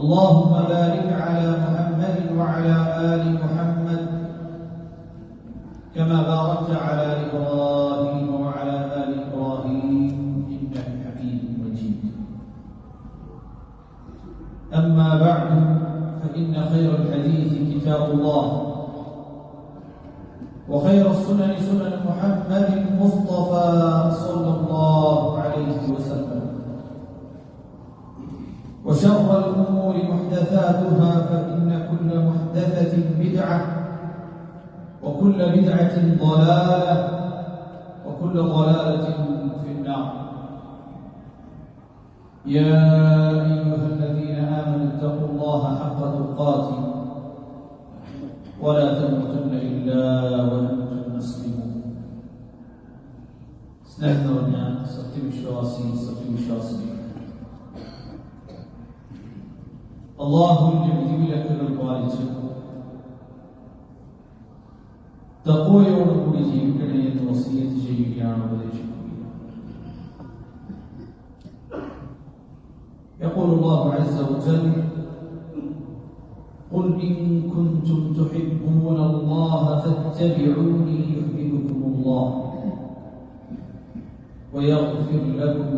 اللهم بارك على محمد وعلى آل محمد كما باركت على إبراهيم وعلى آل إبراهيم إنك حميد مجيد. أما بعد فإن خير الحديث كتاب الله وخير السنن سنن محمد المصطفى صلى الله عليه وسلم. محدثاتها فإن كل محدثة بدعة وكل بدعة ضلالة وكل ضلالة في النار. يا أيها الذين آمنوا اتقوا الله حق تقاته ولا تموتن إلا وأنتم مسلمون. سنحن ونعم سقيم الشواصي سقيم الشواصي സത്യവിശ്വാസിനി അള്ളാഹുവിന്റെ വിധിവിലക്കുകൾ പാലിച്ച് തക്കോയോടുകൂടി ജീവിക്കണേ എന്ന് വസീയത്ത് ചെയ്യുകയാണ് ഉപദേശിക്കുക يقول الله عز وجل قل إن كنتم تحبون الله فاتبعوني يحببكم الله ويغفر لكم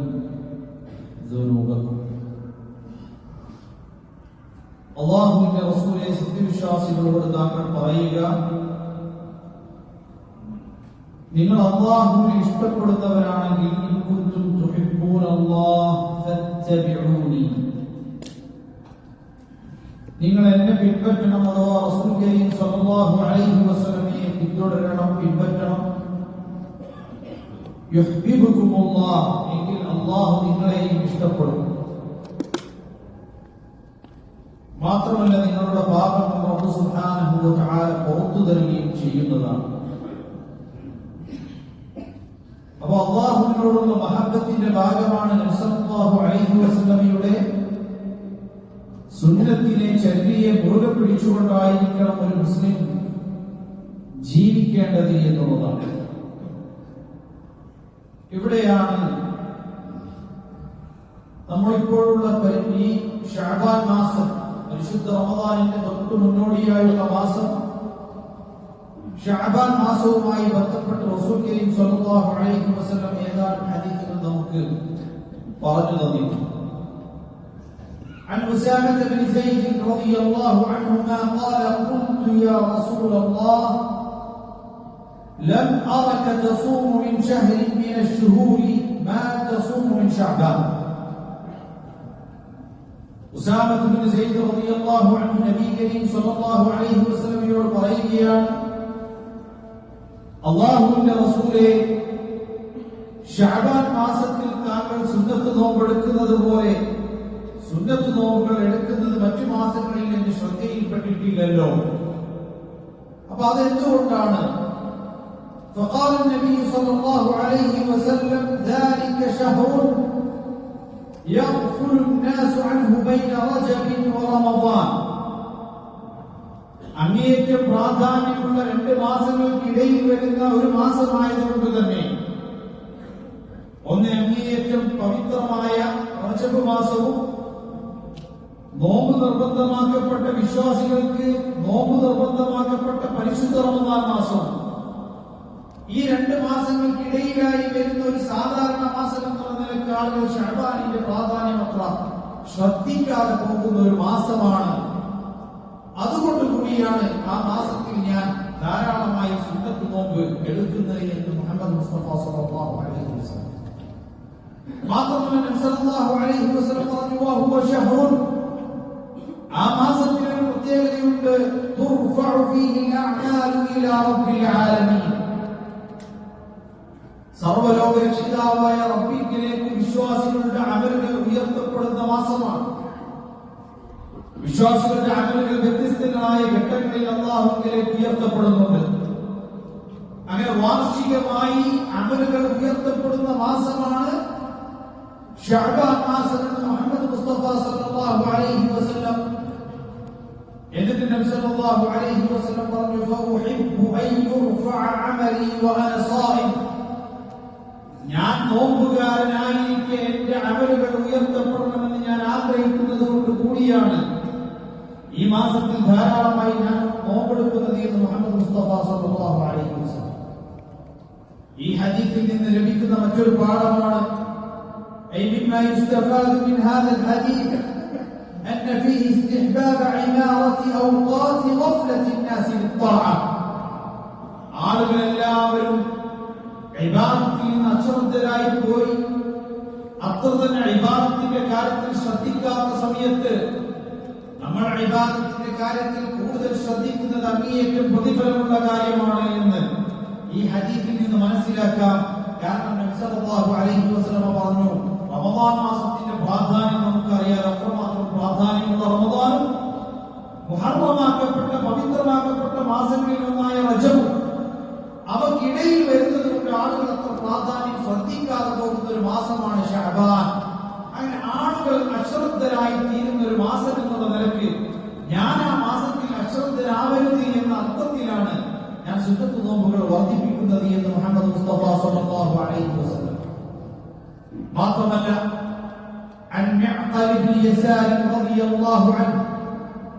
അള്ളാഹുവിന്റെ റസൂലെ സത്യവിശ്വാസികളോട് താങ്കൾ പറയുക. നിങ്ങൾ അള്ളാഹുവിനെ ഇഷ്ടപ്പെടുന്നവരാണെങ്കിൽ നിങ്ങൾ എന്നെ പിൻപറ്റണം അഥവാ റസൂൽ കരീം സല്ലല്ലാഹു അലൈഹി വസല്ലമയെ പിന്തുടരണം പിൻപറ്റണം. യുഹ്ബിബുകുമുല്ലാഹ് എങ്കിൽ അല്ലാഹു നിങ്ങളെയും ഇഷ്ടപ്പെടും. മാത്രമല്ല നിങ്ങളുടെ പാപം റബ്ബ് സുബ്ഹാനഹു വ തആല പുറത്തു തരികയും ചെയ്യുന്നതാണ്. അപ്പോൾ അള്ളാഹുവിനോടുള്ള മഹബത്തിന്റെ ഭാഗമാണ് നബി സല്ലല്ലാഹു അലൈഹി വസല്ലമയുടെ സുന്നത്തിനെ ചര്യയെ മുറുകെ പിടിച്ചുകൊണ്ടായിരിക്കണം ഒരു മുസ്ലിം ജീവിക്കേണ്ടത് എന്നുള്ളതാണ്. ഇവിടെയാണ് നമ്മളിപ്പോഴുള്ള ഈ ഷാബാൻ മാസം പരിശുദ്ധ റമദാനിന്റെ തൊട്ട് മുന്നോടിയായുള്ള മാസം ഷാബാൻ മാസവുമായി ബന്ധപ്പെട്ട് റസൂൽ കരീം സല്ലല്ലാഹു അലൈഹി വസല്ലം ഏതാനും ഹദീസുകൾ നമുക്ക് പറഞ്ഞു തന്നിട്ടുണ്ട് عن أسامة بن زيد رضي الله عنهما قال قلت يا رسول الله لم أرك تصوم من شهر من الشهور ما تصوم من شعبان ഉസാമത്ത് ബിൻ സയ്യിദ് റളിയല്ലാഹു അൻഹു നബി കരീം സ്വല്ലല്ലാഹു അലൈഹി വസല്ലമയോട് പറയുകയാണ് അള്ളാഹുവിന്റെ റസൂലെ ഷഅബാൻ മാസത്തിൽ താങ്കൾ സുന്നത്ത് നോമ്പെടുക്കുന്നത് പോലെ സുന്നത്ത് നോമ്പുകൾ എടുക്കുന്നത് മറ്റു മാസങ്ങളിൽ എന്റെ ശ്രദ്ധയിൽപ്പെട്ടിട്ടില്ലല്ലോ അപ്പൊ അതെന്തുകൊണ്ടാണ് فقال النبي صلى الله عليه وسلم ذلك شهر يغفل الناس عنه بين رجب ورمضان അങ്ങേയറ്റം പ്രാധാന്യമുള്ള രണ്ട് മാസങ്ങൾക്കിടയിൽ വരുന്ന ഒരു മാസമായതുകൊണ്ട് തന്നെ ഒന്ന് അങ്ങേയറ്റം പവിത്രമായ റജബ് മാസവും നോമ്പ് നിർബന്ധമാക്കപ്പെട്ട വിശ്വാസികൾക്ക് നോമ്പ് നിർബന്ധമാക്കപ്പെട്ട പരിശുദ്ധ റമദാൻ മാസവും ഈ രണ്ട് മാസങ്ങൾക്കിടയിലായി വരുന്ന ഒരു സാധാരണ ശ്രദ്ധിക്കാതെ പോകുന്ന ഒരു മാസമാണ്. അതുകൊണ്ട് കൂടിയാണ് ആ മാസത്തിൽ ഞാൻ ധാരാളമായി സുന്നത്ത് നോമ്പ് എടുക്കുന്നത് എന്ന് മുഹമ്മദ് മുസ്തഫ സല്ലല്ലാഹു അലൈഹി വസല്ലം മാത്രമല്ല നബി അലൈഹി വസല്ലം വഹുവ ശഹ്റുൻ. ആ മാസത്തിൽ ഒരു പ്രത്യേകതയുണ്ട്. തുർഫഉ ഫീഹി അഅ്മാലു ഇലാ റബ്ബിൽ ആലമീൻ. സർവലോക രക്ഷിതാവായ റബ്ബിലേക്ക് വിശ്വാസികളുടെ അമലുകൾ മാസമാണ് വിശ്വാസികളുടെ അമലുകൾ വ്യത്യസ്തങ്ങളായ ഘട്ടങ്ങളിൽ അള്ളാഹുങ്കിലേക്ക് ഉയർത്തപ്പെടുന്നുണ്ട്. അങ്ങനെ വാർഷികമായി അമലുകൾ ഉയർത്തപ്പെടുന്ന മാസമാണ് എന്ന് മുഹമ്മദ് മുസ്തഫ സല്ലല്ലാഹു അലൈഹി വസല്ലം. എന്നിട്ട് നബി സല്ലല്ലാഹു അലൈഹി വസല്ലം പറഞ്ഞു ഞാൻ എന്റെ അമലുകൾ ഉയർത്തപ്പെടണമെന്ന് ഞാൻ ആഗ്രഹിക്കുന്നത് കൊണ്ട് കൂടിയാണ്. ഈ മാസത്തിൽ ധാരാളമായി ഞാൻ നോമ്പെടുക്കുന്നത് എന്ന് മുഹമ്മദ് മുസ്തഫ സല്ലല്ലാഹു അലൈഹി വസല്ലം ഈ ഹദീസിൽ നിന്ന് ലഭിക്കുന്ന മറ്റൊരു പാഠമാണ് أي مما يستفاد من هذا الحديث أن فيه استحباب عمارة أوقات غفلة الناس للطاعة ആളുകളെല്ലാവരും ഇബാദത്തിൽ നിന്ന് അശ്രദ്ധരായി പോയി അത്ര തന്നെ ഇബാദത്തിന്റെ കാര്യത്തിൽ ശ്രദ്ധിക്കാത്ത സമയത്ത് നമ്മൾ ഇബാദത്തിന്റെ കാര്യത്തിൽ കൂടുതൽ ശ്രദ്ധിക്കുന്നത് അങ്ങേയറ്റം പ്രതിഫലമുള്ള കാര്യമാണ് എന്ന് ഈ ഹദീഫിൽ നിന്ന് മനസ്സിലാക്കാം. കാരണം നബി സല്ലല്ലാഹു അലൈഹി വസല്ലം പറഞ്ഞു റമദാൻ മാസത്തിന്റെ പ്രാധാന്യം നമുക്കറിയാം. അത്രമാത്രം പ്രാധാന്യമുള്ള റമദാനും മുഹറമാക്കപ്പെട്ട പവിത്രമാക്കപ്പെട്ട മാസങ്ങളിൽ ഒന്നായ റജബും അവക്കിടയിൽ വരുന്നത് കൊണ്ട് ആളുകൾ അത്ര പ്രാധാന്യം ശ്രദ്ധിക്കാതെ പോകുന്ന ഒരു മാസമാണ് ഷഹബാൻ ആളുകൾ അശ്രദ്ധരായി തീരുന്ന ഒരു മാസം എന്നുള്ള നിലയ്ക്ക് ഞാൻ ആ മാസത്തിൽ അശ്രദ്ധരാവരുത് എന്ന അർത്ഥത്തിലാണ് ഞാൻ സുന്നത്ത് നോമ്പുകൾ വർദ്ധിപ്പിക്കുന്നത് എന്ന് മുഹമ്മദ് മുസ്തഫ സല്ലല്ലാഹു അലൈഹി വസല്ലം മാത്രമല്ല عن معقل بن يسار رضي الله عنه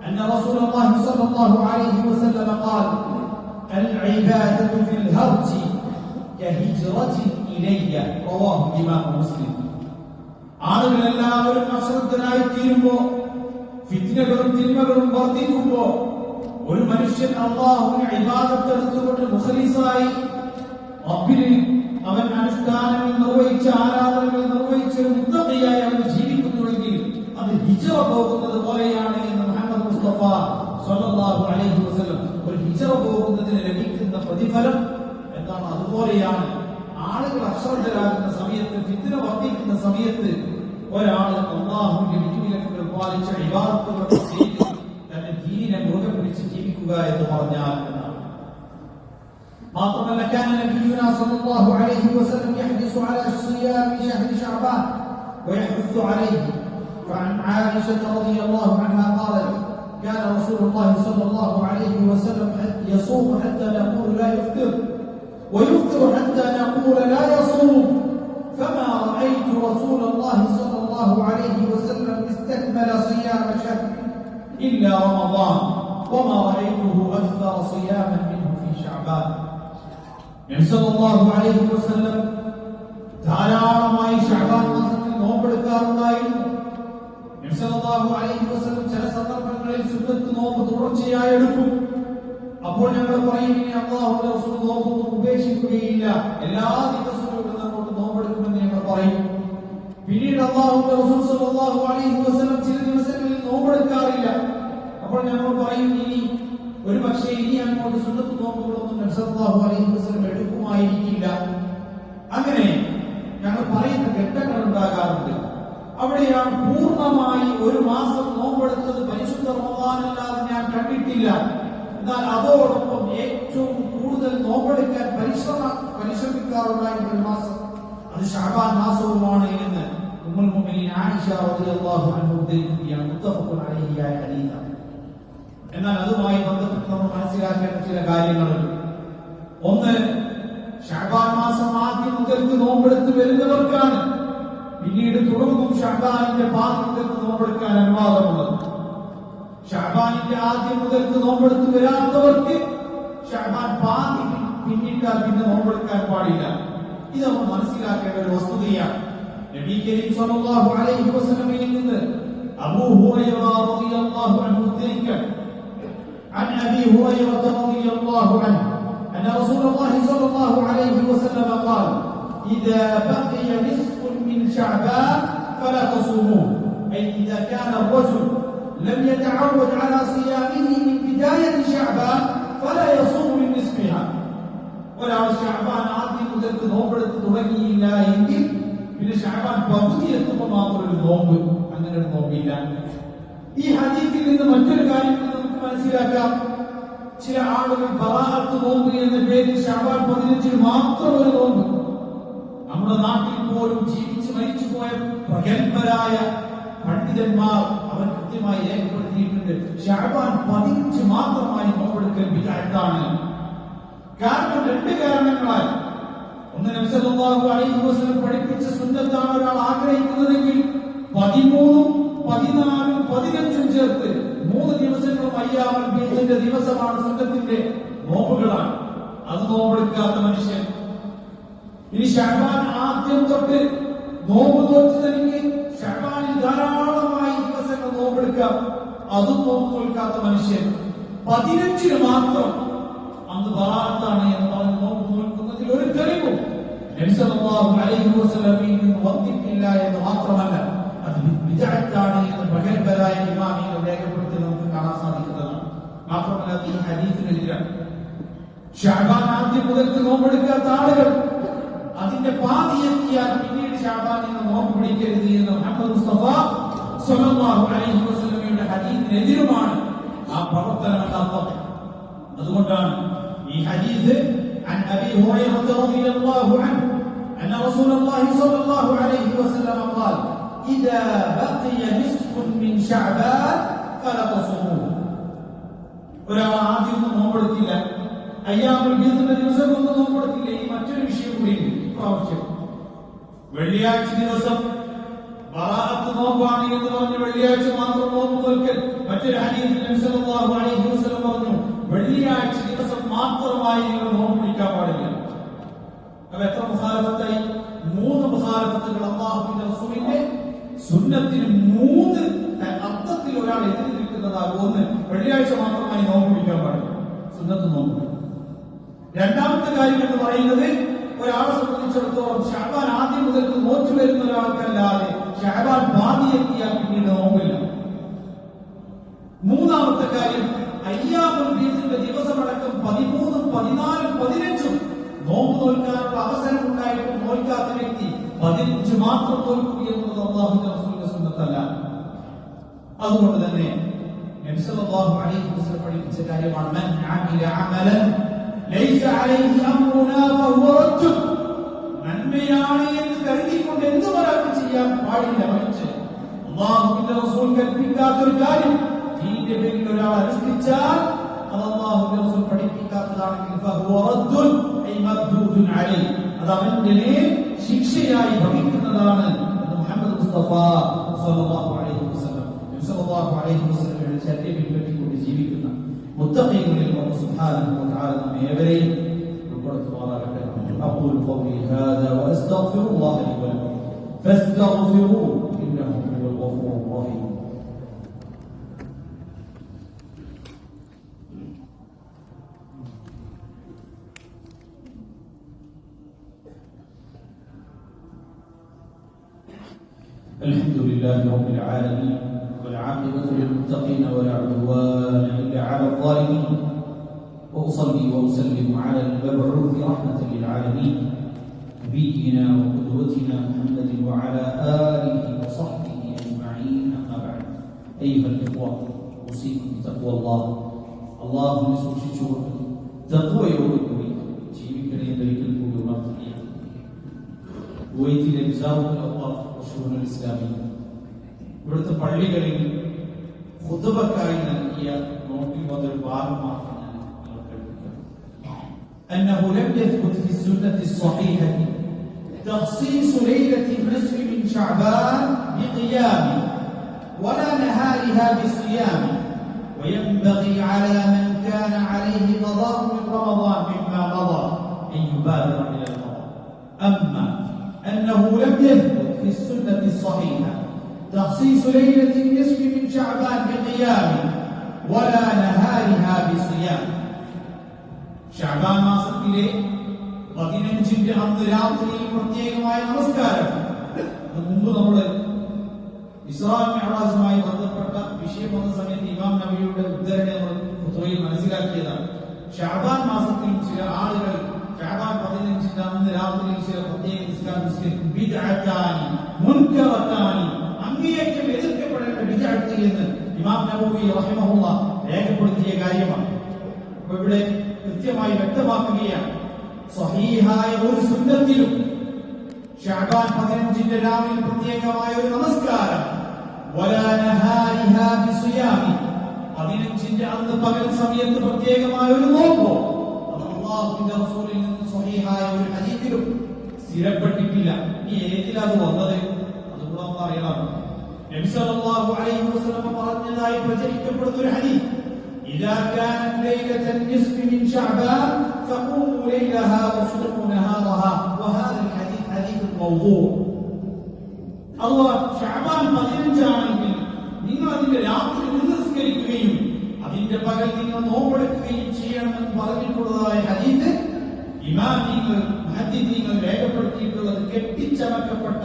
أن رسول الله صلى الله عليه وسلم قال العبادة في الهرج كهجرة إلي رواه الإمام مسلم ആളുകൾ എല്ലാവരും അശ്രദ്ധരായി തീരുമ്പോ ഫിത്നകളും തിന്മകളും വർദ്ധിക്കുമ്പോ ഒരു മനുഷ്യൻ അള്ളാഹുവിനെ ഇബാദത്തെടുത്തുകൊണ്ട് മുസലീസായി റബ്ബിന് അവൻ അനുഷ്ഠാനങ്ങൾ നിർവഹിച്ച് ആരാധനകൾ നിർവഹിച്ച് ഒരു മുത്തകയായി അവൻ ജീവിക്കുന്നുവെങ്കിൽ അത് ഹിജറ പോകുന്നത് പോലെയാണ് എന്ന് മുഹമ്മദ് മുസ്തഫ സ്വല്ലല്ലാഹു അലൈഹി വസല്ലം ഒരു ഹിജറ പോകുന്നതിന് ലഭിക്കുന്ന പ്രതിഫലം എന്താണ്? അതുപോലെയാണ് ആളുകൾ അശ്രദ്ധരാകുന്ന സമയത്ത് ഫിത്തിന വർദ്ധിക്കുന്ന സമയത്ത് ഒരാൾ അള്ളാഹുവിന്റെ വിധിവിലക്കുകൾ പാലിച്ച ഇബാദത്തുകൾ ചെയ്ത് തന്റെ ദീനിനെ മുറുകെ പിടിച്ച് ജീവിക്കുക എന്ന് പറഞ്ഞാൽ എന്നാണ് മാത്രമല്ല كان نبينا صلى الله عليه وسلم يحرص على صيام شهر شعبان ويحث عليه فعن عائشة رضي الله عنها قالت كان رسول الله صلى الله عليه وسلم يصوم حتى نقول لا يفطر ويفطر حتى نقول لا يصوم فما رأيت رسول الله صلى الله عليه وسلم استكمل صيام شهر إلا رمضان وما رأيته أكثر صياما منه في شعبان നബി സല്ലല്ലാഹു അലൈഹി വസല്ലം ധാരാളമായി ഷഅബാൻ മാസത്തിൽ നോമ്പെടുക്കാറുണ്ടായിരുന്നു നബി സല്ലല്ലാഹു അലൈഹി വസല്ലം ചില സന്ദർഭങ്ങളിൽ സുന്നത്ത് നോമ്പ് തുടർച്ചയായി എടുക്കും അപ്പോൾ ഞങ്ങൾ പറയും ഇനി അള്ളാഹുവിന്റെ റസൂൽ നോമ്പൊന്നും ഉപേക്ഷിക്കുകയില്ല എല്ലാ ദിവസവും ഇവിടെ അങ്ങോട്ട് നോമ്പെടുക്കുമെന്ന് ഞങ്ങൾ പറയും പിന്നീട് അള്ളാഹുന്റെ റസൂൽ സല്ലല്ലാഹു അലൈഹി വസല്ലം ചില ദിവസങ്ങളിൽ നോമ്പെടുക്കാറില്ല അപ്പോൾ ഞങ്ങൾ പറയും ഇനി ഒരു പക്ഷേ ഇനി അങ്ങോട്ട് സുന്നത്ത് നോമ്പുകളൊന്നും നബി സല്ലല്ലാഹു അലൈഹി വസല്ലം എടുക്കുമായിരിക്കില്ല. അങ്ങനെ ഞങ്ങൾ പറയുന്ന ഘട്ടങ്ങൾ ഉണ്ടാകാറുണ്ട്. അവിടെയാണ് പൂർണമായി ഒരു മാസം നോമ്പെടുത്തത് പരിശുദ്ധ റമദാനല്ലാതെ ഞാൻ കണ്ടിട്ടില്ല. എന്നാൽ അതോടൊപ്പം ഏറ്റവും കൂടുതൽ നോമ്പെടുക്കാൻ പരിശ്രമ പരിശ്രമിക്കാറുണ്ടായിരുന്ന ഒരു മാസം അത് ഷാബാൻ മാസവുമാണ് എന്ന് ഉമ്മുൽ മുഅ്മിനീൻ ആയിഷ റളിയല്ലാഹു അൻഹ ഉദ്ധരിക്കുകയാണ്. മുത്തഫഖുൻ അലൈഹിയായ ഹദീസാണ് എന്നാൽ അതുമായി ബന്ധപ്പെട്ട് നമ്മൾ മനസ്സിലാക്കേണ്ട ചില കാര്യങ്ങളുണ്ട്. ഒന്ന് ഷാബാൻ മാസം ആദ്യം മുതൽക്ക് നോമ്പെടുത്ത് വരുന്നവർക്കാണ് പിന്നീട് തുടർന്നും ഷാബാനിന്റെ പാതി മുതൽക്ക് നോമ്പെടുക്കാൻ അനുവാദമുള്ളത്. ഷാബാനിന്റെ ആദ്യം മുതൽക്ക് നോമ്പെടുത്ത് വരാത്തവർക്ക് ഷാബാൻ പാതി പിന്നിട്ടാൽ പിന്നെ നോമ്പെടുക്കാൻ പാടില്ല. ഇത് നമ്മൾ മനസ്സിലാക്കേണ്ട ഒരു വസ്തുതയാണ്. നബി കരീം സല്ലല്ലാഹു അലൈഹി വസല്ലമയിൽ നിന്ന് അബൂ ഹുറൈറ റളിയല്ലാഹു അൻഹു ഉദ്ധരിക്കാൻ عن ابي هريره رضي الله عنه ان رسول الله صلى الله عليه وسلم قال اذا بقي نصف من شعبان فلا تصوموه اي اذا كان الرجل لم يتعود على صيامه من بدايه شعبان فلا يصوم من نصفها ഒരാൾ ഷാബാൻ ആദ്യം മുതൽക്ക് നോമ്പെടുത്ത് തുടങ്ങിയില്ല എങ്കിൽ പിന്നെ ഷാബാൻ പകുതി എത്തുമ്പോൾ മാത്രം ഒരു നോമ്പ് അങ്ങനെ ഒരു നോമ്പില്ല ഈ ഹദീഫിൽ നിന്ന് മറ്റൊരു കാര്യം നമുക്ക് മനസ്സിലാക്കാം. ചില ആളുകൾ ബറാഅത്ത് നോമ്പ് എന്ന പേരിൽ ഷാബാൻ പതിനഞ്ചിൽ മാത്രം ഒരു നോമ്പ്. നമ്മുടെ നാട്ടിൽ പോലും ജീവിച്ച് മരിച്ചു പോയ പ്രഗത്ഭരായ പണ്ഡിതന്മാർ അവർ കൃത്യമായി രേഖപ്പെടുത്തിയിട്ടുണ്ട്. ഷാബാൻ പതിനഞ്ച് മാത്രമായി നോമ്പെടുക്കൽ വിദഗ്ധാണ് കാരണം രണ്ട് കാരണങ്ങളാൽ. ഒന്ന് നബ്സല്ലാഹു അലൈഹി വസല്ലം പഠിപ്പിച്ച സുന്നത്താണ് ഒരാൾ ആഗ്രഹിക്കുന്നതെങ്കിൽ പതിമൂന്നും പതിനാലും പതിനഞ്ചും ചേർത്ത് മൂന്ന് ദിവസങ്ങളും അയ്യാമൽ ബീച്ചിന്റെ ദിവസമാണ് സുന്നത്തിന്റെ നോമ്പുകളാണ്. അത് നോമ്പെടുക്കാത്ത മനുഷ്യൻ. ഇനി ഷഹബാൻ ആദ്യം തൊട്ട് നോമ്പ് നോറ്റ് തനിക്ക് ഷഹബാനിൽ ധാരാളമായി ദിവസങ്ങൾ നോമ്പെടുക്കാം. അതും നോമ്പ് തോൽക്കാത്ത മനുഷ്യൻ. പതിനഞ്ചിന് മാത്രം അന്ന് ബറാത്താണ് എന്ന് പറഞ്ഞ് നോമ്പ് നോൽക്കുന്നതിൽ ഒരു തെളിവും നബിസല്ലല്ലാഹു അലൈഹി നിന്ന് വന്നിട്ടില്ല എന്ന് മാത്രമല്ല അത് വിജയത്താണ് എന്ന് പ്രഗത്ഭരായ ഇമാമികൾ രേഖപ്പെടുത്തി നമുക്ക് കാണാൻ സാധിക്കുന്നതാണ്. മാത്രമല്ല ഈ ഹദീസിനെതിരാണ് ഷാബാൻ ആദ്യം മുതൽക്ക് നോമ്പെടുക്കാത്ത ആളുകൾ. അതിന്റെ പാതി എത്തിയാൽ പിന്നീട് ഷാബാൻ എന്ന് നോമ്പ് പിടിക്കരുത് എന്ന് മുഹമ്മദ് മുസ്തഫ സ്വല്ലല്ലാഹു അലൈഹി വസല്ലമയുടെ ഹദീസിനെതിരുമാണ് ആ പ്രവർത്തനം എന്ന അതുകൊണ്ടാണ് ഈ ഹദീസ് عن ابي هريره رضي الله عنه ان رسول الله صلى الله عليه وسلم قال اذا بقي نصف من شعبان فلا تصوموه ഒരാൾ ആദ്യം ഒന്നും നോമ്പെടുത്തില്ല അയ്യാമുൽ ബീദിന്റെ ദിവസം ഒന്നും നോമ്പെടുത്തില്ല ഈ മറ്റൊരു വിഷയം കൂടി പ്രാവശ്യം വെള്ളിയാഴ്ച ദിവസം ബറാഅത്ത് നോമ്പാണ് എന്ന് പറഞ്ഞ് വെള്ളിയാഴ്ച മാത്രം നോമ്പ് നോൽക്കൽ മറ്റൊരു ഹദീസിൽ നബി സല്ലല്ലാഹു അലൈഹി വസല്ലം പറഞ്ഞു വെള്ളിയാഴ്ച ദിവസം മാത്രമായി നിങ്ങൾ നോമ്പ് പിടിക്കാൻ പാടില്ല. അപ്പൊ എത്ര മുഖാലഫത്തായി? മൂന്ന് മുഖാലഫത്തുകൾ അള്ളാഹുവിന്റെ റസൂലിന്റെ സുന്നത്തിന് മൂന്ന് അർത്ഥത്തിൽ ഒരാൾ എതിരി നിൽക്കുന്നതാകുമെന്ന് വെള്ളിയാഴ്ച മാത്രമായി നോമ്പ് പിടിക്കാൻ പാടില്ല. സുന്നത്ത് നോമ്പ് രണ്ടാമത്തെ കാര്യം എന്ന് പറയുന്നത് ഒരാളെ സംബന്ധിച്ചിടത്തോളം ഷാബാൻ ആദ്യം മുതൽ നോച്ചു വരുന്ന ഒരാൾക്കല്ലാതെ ഷാബാൻ ബാധിയെത്തിയാൽ പിന്നീട് നോമ്പില്ല. മൂന്നാമത്തെ കാര്യം അയ്യാമുൽ ബീജിന്റെ ദിവസമടക്കം പതിമൂന്നും പതിനാലും പതിനഞ്ചും നോമ്പ് നോൽക്കാനുള്ള അവസരം ഉണ്ടായിട്ടും നോൽക്കാത്ത വ്യക്തി പതിനഞ്ച് മാത്രം നോൽക്കുക എന്നുള്ളത് അള്ളാഹുന്റെ റസൂലിന്റെ സുന്നത്തല്ല. അതുകൊണ്ട് തന്നെ നബി സല്ലല്ലാഹു അലൈഹി വസല്ലം പഠിപ്പിച്ച കാര്യമാണ് മൻ അമില ലൈസ അലൈഹി അംറുനാ ഫഹുവ റദ്ദ് നന്മയാണ് എന്ന് കരുതിക്കൊണ്ട് എന്ത് ഒരാൾക്ക് ചെയ്യാൻ പാടില്ല മറിച്ച് അള്ളാഹുവിന്റെ റസൂൽ കൽപ്പിക്കാത്ത ഒരു കാര്യം ദീനിന്റെ പേരിൽ ഒരാൾ അനുഷ്ഠിച്ചാൽ അത് അള്ളാഹുവിന്റെ റസൂൽ പഠിപ്പിക്കാത്തതാണെങ്കിൽ ഫഹുവ റദ്ദുൻ ഐ മർദൂദുൻ അലൈഹി അത് അവന്റെ മേൽ ശിക്ഷയായി ഭവിക്കുന്നതാണ് എന്ന് മുഹമ്മദ് മുസ്തഫ സല്ലല്ലാഹു അലൈഹി വസല്ലം നബി സല്ലല്ലാഹു അലൈഹി വസല്ലമയുടെ ചര്യ പിൻപറ്റിക്കൊണ്ട് ജീവിക്കുന്ന മുത്തഖീങ്ങളിൽ അല്ലാഹു സുബ്ഹാനഹു വ തആല നമ്മെ ഏവരെയും ഉൾപ്പെടുത്തുമാറാകട്ടെ أقول قولي هذا وأستغفر الله لي ولكم فاستغفروه إنه هو الغفور الرحيم لله رب العالمين. والعاقبة للمتقين ولا عدوان إلا على الظالمين. وأصلي وأسلم على المبعوث رحمة للعالمين. نبينا وقدوتنا محمد وعلى آله وصحبه أجمعين. أما بعد. أيها الإخوة أوصيكم بتقوى الله. اللهم سبحانه تقوى يوم ويتي لبزاوك الأوقاف والشؤون الإسلامية. ഇവിടുത്തെ പള്ളികളിൽ ഖുതുബക്കായി നൽകിയ നോട്ടിൽ വന്നൊരു ഭാഗം മാത്രം ഞാൻ നിങ്ങൾക്ക് കേൾപ്പിക്കാം أنه لم يثبت في السنة الصحيحة تخصيص ليلة النصف من شعبان بقيام ولا نهارها بصيام وينبغي على من كان عليه قضاء من رمضان مما مضى أن يبادر إلى القضاء أما أنه لم يثبت في السنة الصحيحة تخصيص ليلة النصف من شعبان بقيام ولا نهارها بصيام ഷാബാൻ മാസത്തിലെ പതിനഞ്ചിന്റെ അന്ന് രാത്രിയിൽ പ്രത്യേകമായ നമസ്കാരം അത് മുമ്പ് നമ്മള് ഇസ്ലാം മെഹറാജുമായി ബന്ധപ്പെട്ട വിഷയം വന്ന സമയത്ത് ഇമാം നബിയുടെ ഉദ്ധരണി നമ്മൾ ഖുത്ബയിൽ മനസ്സിലാക്കിയതാണ് ഷാബാൻ മാസത്തിൽ ചില ആളുകൾ ഷാബാൻ പതിനഞ്ചിന്റെ അന്ന് രാത്രിയിൽ ചില പ്രത്യേക നിസ്കാരം നിസ്കരിക്കും ബിദ്അത്താനി, മുൻകറത്താനി, അങ്ങേയറ്റം എതിർക്കപ്പെടേണ്ട ബിദ്അത്ത് എന്ന് ഇമാം നബവി റഹിമഹുള്ള രേഖപ്പെടുത്തിയ കാര്യമാണ്. അപ്പൊ ഇവിടെ കൃത്യമായി വ്യക്തമാക്കുകയാണ്. സ്വഹീഹായ ഒരു സുന്നത്തിലും ഷാബാൻ പതിനഞ്ചിന്റെ രാവിലെ പ്രത്യേകമായ ഒരു നമസ്കാരം. പതിനഞ്ചിന്റെ അന്ന് പകൽ സമയത്ത് പ്രത്യേകമായ ഒരു നോക്കോ അള്ളാഹുവിന്റെ റസൂലിൽ നിന്ന് സ്വഹീഹായ ഒരു ഹദീസിലും സ്ഥിരപ്പെട്ടിട്ടില്ല. ഇനി ഏതിലത് വന്നത്? അതുകൂടെ അറിയണം. നബി സല്ലല്ലാഹു അലൈഹി വസല്ലം പറഞ്ഞതായി പ്രചരിക്കപ്പെടുന്ന ഒരു ഹദീസ് إذا كانت ليلة النصف من شعبان فقوموا ليلها وصوموا نهارها وهذا الحديث حديث موضوع അള്ളാഹ് ഷാബാൻ പതിനഞ്ചാണെങ്കിൽ നിങ്ങൾ അതിന്റെ രാത്രി നിസ്കരിക്കുകയും അതിന്റെ പകൽ നിങ്ങൾ നോമ്പെടുക്കുകയും ചെയ്യണമെന്ന് പറഞ്ഞിട്ടുള്ളതായ ഹദീസ് ഇമാമിങ്ങൾ മുഹദ്ദിദീങ്ങൾ രേഖപ്പെടുത്തിയിട്ടുള്ളത് കെട്ടിച്ചമക്കപ്പെട്ട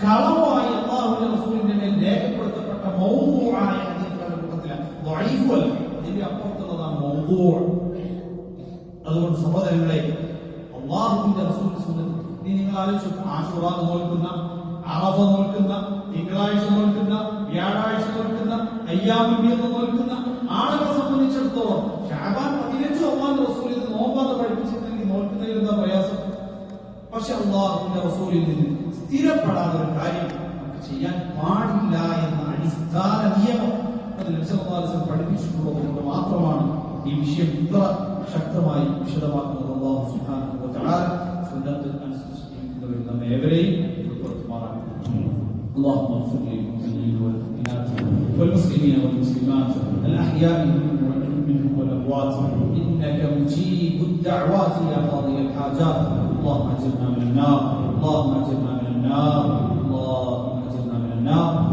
കളവായി അള്ളാഹുവിന്റെ റസൂലിന്റെ മേൽ രേഖപ്പെടുത്തപ്പെട്ട മൗമൂആയ ഹദീസുകളുടെ കൂട്ടത്തിലാണ് വൈഫുവല്ല ഇതിന്റെ അപ്പുറത്തുള്ളതാണ് മൗമൂ അതുകൊണ്ട് സഹോദരങ്ങളെ അള്ളാഹുവിന്റെ റസൂൽ നീ നിങ്ങൾ ആലോചിച്ചു ആശുറ നോൽക്കുന്ന അറഫ നോൽക്കുന്ന തിങ്കളാഴ്ച നോൽക്കുന്ന വ്യാഴാഴ്ച നോൽക്കുന്ന അയ്യാമിബി എന്ന് നോൽക്കുന്ന ആളുകളെ സംബന്ധിച്ചിടത്തോളം ഷാബാൻ പതിനഞ്ച് ഒന്നാം റസൂൽ ഇത് നോമ്പാതെ പഠിപ്പിച്ചിട്ടുണ്ടെങ്കിൽ നോൽക്കുന്നതിൽ എന്താ പ്രയാസം? പക്ഷെ അള്ളാഹുവിന്റെ റസൂലിൽ നിന്ന് സ്ഥിരപ്പെടാതെ ഒരു കാര്യം ചെയ്യാൻ പാടില്ല എന്ന അടിസ്ഥാന നിയമം അത് നബിസല്ലാസ് പഠിപ്പിച്ചിട്ടുള്ളത് കൊണ്ട് മാത്രമാണ് ഈ വിഷയം ഇത്ര ശക്തമായി വിശദമാക്കുന്നത് അള്ളാഹു സുബ്ഹാനഹു വ തആല സുന്നത്ത് അനുസരിച്ച് ജീവിക്കുന്നവരിൽ നമ്മെ ഏവരെയും ഉൾപ്പെടുത്തുമാറാകട്ടെ اللهم اغفر للمؤمنين والمؤمنات والمسلمين والمسلمات الاحياء منهم والاموات انك مجيب الدعوات يا قاضي الحاجات اللهم اجرنا من النار اللهم اجرنا من النار No.